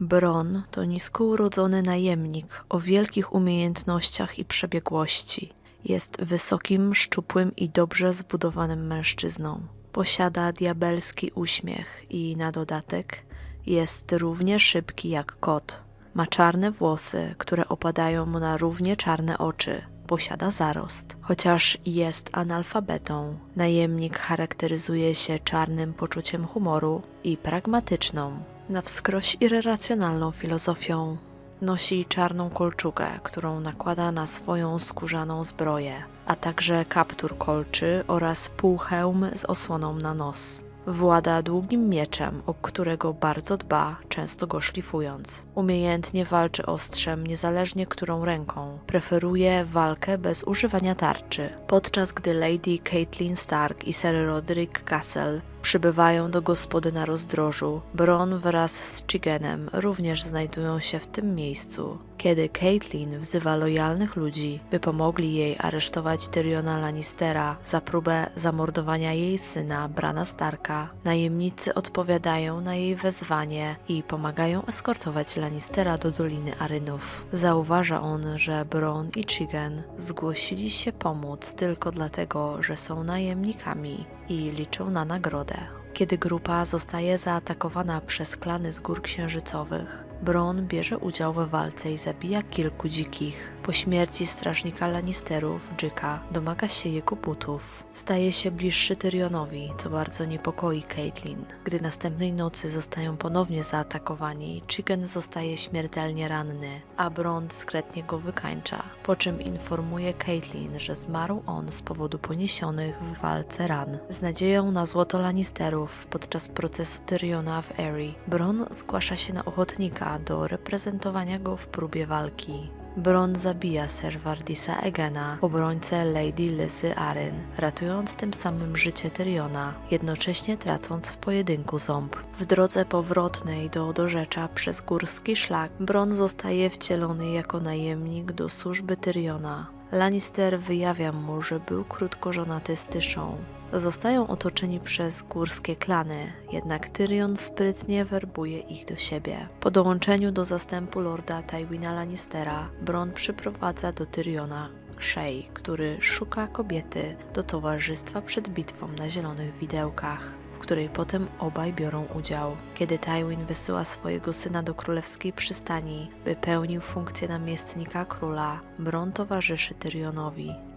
Bron to nisko urodzony najemnik o wielkich umiejętnościach i przebiegłości. Jest wysokim, szczupłym i dobrze zbudowanym mężczyzną. Posiada diabelski uśmiech i na dodatek jest równie szybki jak kot. Ma czarne włosy, które opadają mu na równie czarne oczy. Posiada zarost. Chociaż jest analfabetą, najemnik charakteryzuje się czarnym poczuciem humoru i pragmatyczną, na wskroś irracjonalną filozofią. Nosi czarną kolczugę, którą nakłada na swoją skórzaną zbroję, a także kaptur kolczy oraz półhełm z osłoną na nos. Włada długim mieczem, o którego bardzo dba, często go szlifując. Umiejętnie walczy ostrzem, niezależnie którą ręką. Preferuje walkę bez używania tarczy. Podczas gdy Lady Caitlin Stark i Sir Roderick Castle przybywają do gospody na rozdrożu, Bron wraz z Chigenem również znajdują się w tym miejscu. Kiedy Caitlin wzywa lojalnych ludzi, by pomogli jej aresztować Tyriona Lannistera za próbę zamordowania jej syna Brana Starka, najemnicy odpowiadają na jej wezwanie i pomagają eskortować Lannistera do Doliny Arynów. Zauważa on, że Bron i Chigen zgłosili się pomóc tylko dlatego, że są najemnikami i liczą na nagrodę. Kiedy grupa zostaje zaatakowana przez klany z gór księżycowych, Bron bierze udział w walce i zabija kilku dzikich. Po śmierci strażnika Lannisterów, Jicka, domaga się jego butów. Staje się bliższy Tyrionowi, co bardzo niepokoi Caitlin. Gdy następnej nocy zostają ponownie zaatakowani, Chicken zostaje śmiertelnie ranny, a Bron dyskretnie go wykańcza, po czym informuje Caitlin, że zmarł on z powodu poniesionych w walce ran. Z nadzieją na złoto Lannisterów podczas procesu Tyriona w Erie, Bron zgłasza się na ochotnika do reprezentowania go w próbie walki. Bron zabija Ser Vardisa Egena, obrońcę Lady Lysy Arryn, ratując tym samym życie Tyriona, jednocześnie tracąc w pojedynku ząb. W drodze powrotnej do dorzecza przez górski szlak, Bron zostaje wcielony jako najemnik do służby Tyriona. Lannister wyjawia mu, że był krótko żonaty z Tyszą. Zostają otoczeni przez górskie klany, jednak Tyrion sprytnie werbuje ich do siebie. Po dołączeniu do zastępu lorda Tywina Lannistera, Bron przyprowadza do Tyriona Shay, który szuka kobiety do towarzystwa przed bitwą na zielonych widełkach, w której potem obaj biorą udział. Kiedy Tywin wysyła swojego syna do królewskiej przystani, by pełnił funkcję namiestnika króla, Bron towarzyszy Tyrionowi.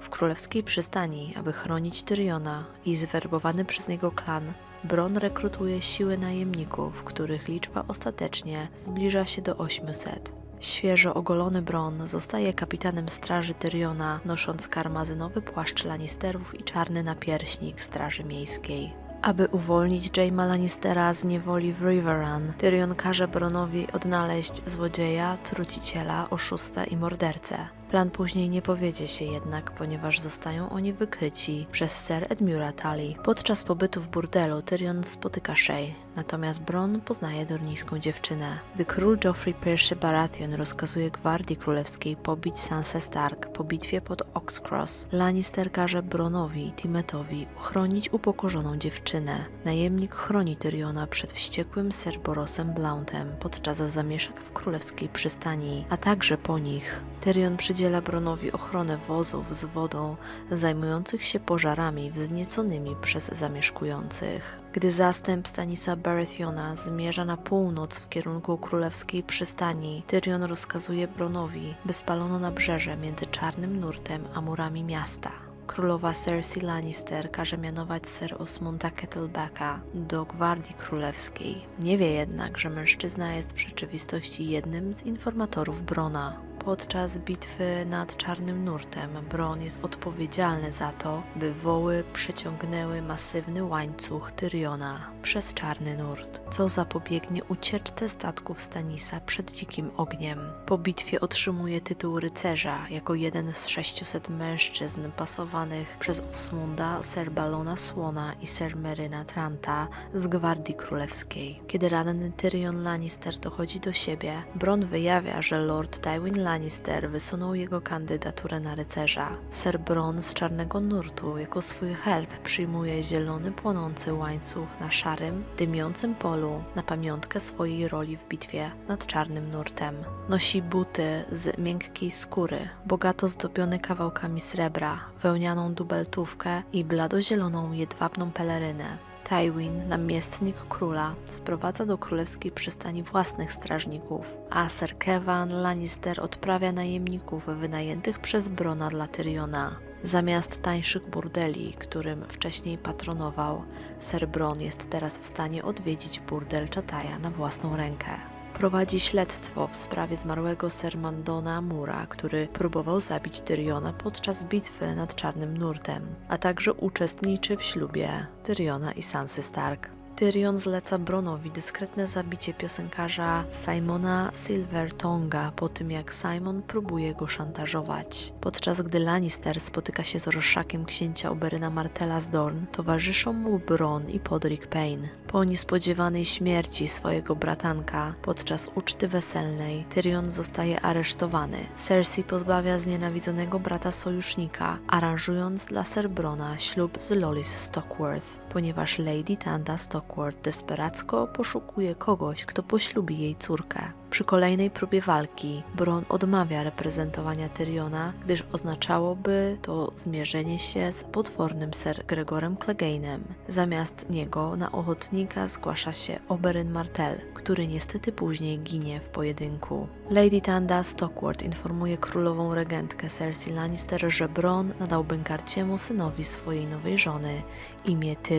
W królewskiej przystani, aby chronić Tyriona i zwerbowany przez niego klan, Bron rekrutuje siły najemników, których liczba ostatecznie zbliża się do 800. Świeżo ogolony Bron zostaje kapitanem straży Tyriona, nosząc karmazynowy płaszcz Lannisterów i czarny napierśnik straży miejskiej. Aby uwolnić Jaima Lannistera z niewoli w Riverrun, Tyrion każe Bronowi odnaleźć złodzieja, truciciela, oszusta i mordercę. Plan później nie powiedzie się jednak, ponieważ zostają oni wykryci przez Ser Edmura Tully. Podczas pobytu w burdelu Tyrion spotyka Shay, natomiast Bron poznaje dornijską dziewczynę. Gdy król Joffrey I Baratheon rozkazuje gwardii królewskiej pobić Sansa Stark po bitwie pod Oxcross, Lannister każe Bronowi i Timetowi uchronić upokorzoną dziewczynę. Najemnik chroni Tyriona przed wściekłym Ser Borosem Blountem podczas zamieszek w królewskiej przystani, a także po nich. Tyrion przydziela Bronowi ochronę wozów z wodą zajmujących się pożarami wznieconymi przez zamieszkujących. Gdy zastęp Stanisa Baratheona zmierza na północ w kierunku królewskiej przystani, Tyrion rozkazuje Bronowi, by spalono nabrzeże między Czarnym Nurtem a murami miasta. Królowa Cersei Lannister każe mianować Ser Osmunda Kettlebacka do Gwardii Królewskiej. Nie wie jednak, że mężczyzna jest w rzeczywistości jednym z informatorów Brona. Podczas bitwy nad Czarnym Nurtem Bron jest odpowiedzialny za to, by woły przeciągnęły masywny łańcuch Tyriona przez Czarny Nurt, co zapobiegnie ucieczce statków Stanisa przed dzikim ogniem. Po bitwie otrzymuje tytuł rycerza jako jeden z 600 mężczyzn pasowanych przez Osmunda, Ser Balona Słona i Ser Meryna Tranta z Gwardii Królewskiej. Kiedy ranny Tyrion Lannister dochodzi do siebie, Bron wyjawia, że Lord Tywin Lannister wysunął jego kandydaturę na rycerza. Ser Bron z Czarnego Nurtu jako swój herb przyjmuje zielony płonący łańcuch na szarym, dymiącym polu na pamiątkę swojej roli w bitwie nad Czarnym Nurtem. Nosi buty z miękkiej skóry, bogato zdobione kawałkami srebra, wełnianą dubeltówkę i bladozieloną jedwabną pelerynę. Tywin, namiestnik króla, sprowadza do królewskiej przystani własnych strażników, a Ser Kevan Lannister odprawia najemników wynajętych przez Brona dla Tyriona. Zamiast tańszych burdeli, którym wcześniej patronował, Ser Bron jest teraz w stanie odwiedzić burdel Chataja na własną rękę. Prowadzi śledztwo w sprawie zmarłego Sermandona Mura, który próbował zabić Tyriona podczas bitwy nad Czarnym Nurtem, a także uczestniczy w ślubie Tyriona i Sansy Stark. Tyrion zleca Bronowi dyskretne zabicie piosenkarza Simona Silvertonga po tym, jak Simon próbuje go szantażować. Podczas gdy Lannister spotyka się z orszakiem księcia Oberyna Martella z Dorn, towarzyszą mu Bron i Podrick Payne. Po niespodziewanej śmierci swojego bratanka podczas uczty weselnej, Tyrion zostaje aresztowany. Cersei pozbawia znienawidzonego brata sojusznika, aranżując dla Ser Brona ślub z Lolis Stockworth, ponieważ Lady Tanda Stockworth desperacko poszukuje kogoś, kto poślubi jej córkę. Przy kolejnej próbie walki Bron odmawia reprezentowania Tyriona, gdyż oznaczałoby to zmierzenie się z potwornym Ser Gregorem Clegane'em. Zamiast niego na ochotnika zgłasza się Oberyn Martell, który niestety później ginie w pojedynku. Lady Tanda Stockworth informuje królową regentkę Cersei Lannister, że Bron nadał Bękarciemu synowi swojej nowej żony imię Tyrion,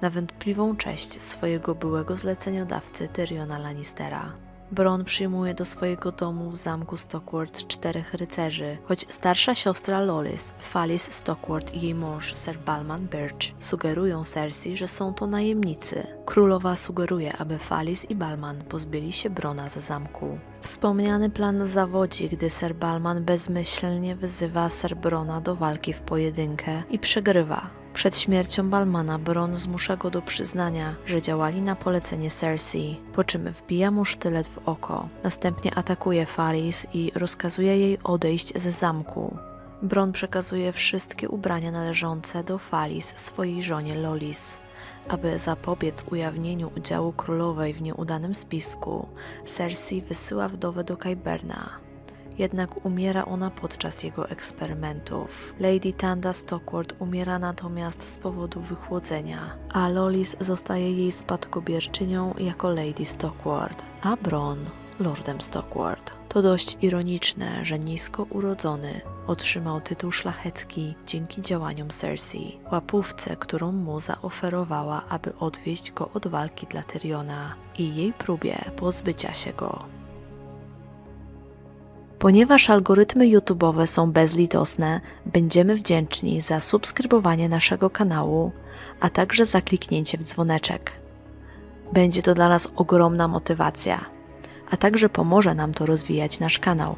na wątpliwą cześć swojego byłego zleceniodawcy Tyriona Lannistera. Bron przyjmuje do swojego domu w zamku Stockworth czterech rycerzy, choć starsza siostra Lolis, Falis Stockworth i jej mąż Sir Balman Birch sugerują Cersei, że są to najemnicy. Królowa sugeruje, aby Falis i Balman pozbyli się Brona ze zamku. Wspomniany plan zawodzi, gdy Sir Balman bezmyślnie wyzywa Sir Brona do walki w pojedynkę i przegrywa. Przed śmiercią Balmana Bron zmusza go do przyznania, że działali na polecenie Cersei, po czym wbija mu sztylet w oko. Następnie atakuje Faris i rozkazuje jej odejść z zamku. Bron przekazuje wszystkie ubrania należące do Falis swojej żonie Lolis. Aby zapobiec ujawnieniu udziału królowej w nieudanym spisku, Cersei wysyła wdowę do Kyberna. Jednak umiera ona podczas jego eksperymentów. Lady Tanda Stockworth umiera natomiast z powodu wychłodzenia, a Lolis zostaje jej spadkobierczynią jako Lady Stockworth, a Bron Lordem Stockworth. To dość ironiczne, że nisko urodzony otrzymał tytuł szlachecki dzięki działaniom Cersei, łapówce, którą mu zaoferowała, aby odwieźć go od walki dla Tyriona i jej próbie pozbycia się go. Ponieważ algorytmy YouTube'owe są bezlitosne, będziemy wdzięczni za subskrybowanie naszego kanału, a także za kliknięcie w dzwoneczek. Będzie to dla nas ogromna motywacja, a także pomoże nam to rozwijać nasz kanał.